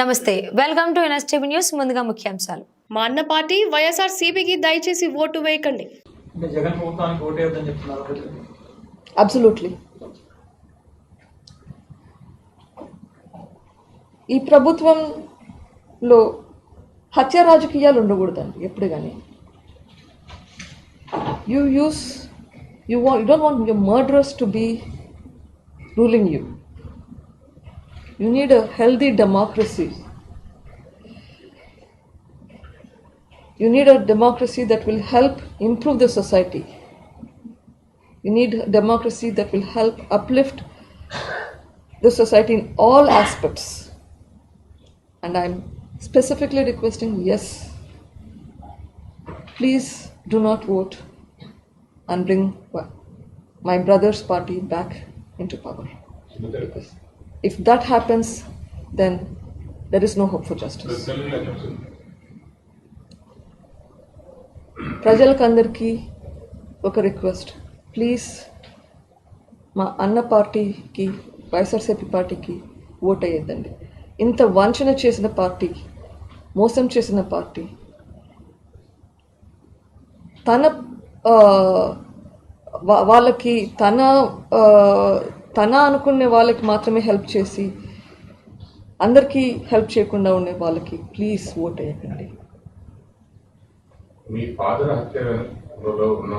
నమస్తే welcome to NSTV news ముందుగా ముఖ్యాంశాలు. మా అన్న పార్టీ వైఎస్ఆర్ సిపికి దయచేసి ఓటు వేయకండి. జగన్ ప్రభుత్వానికి చెప్తున్నారు అబ్సల్యూట్లీ ఈ ప్రభుత్వంలో హత్య రాజకీయాలు ఉండకూడదండి ఎప్పుడు కానీ. You use you you don't want your murderers to be ruling you You need a healthy democracy. You need a democracy that will help improve the society. You need a democracy that will help uplift the society in all aspects. And I'm specifically requesting yes. Please do not vote and bring my brother's party back into power. If that happens, then there is no hope for justice. ప్రజలకందరికీ ఒక request please మా అన్న పార్టీకి వైఎస్ఆర్సీపీ పార్టీకి vote అయ్యేద్దండి ఇంత వంచన చేసిన party మోసం చేసిన పార్టీ తన వాళ్ళకి తన తన అనుకునే వాళ్ళకి మాత్రమే హెల్ప్ చేసి అందరికీ హెల్ప్ చేయకుండా ఉండే వాళ్ళకి ప్లీజ్ ఓట్ వేయకండి మీ ఫాదర్ హత్యలో ఉన్న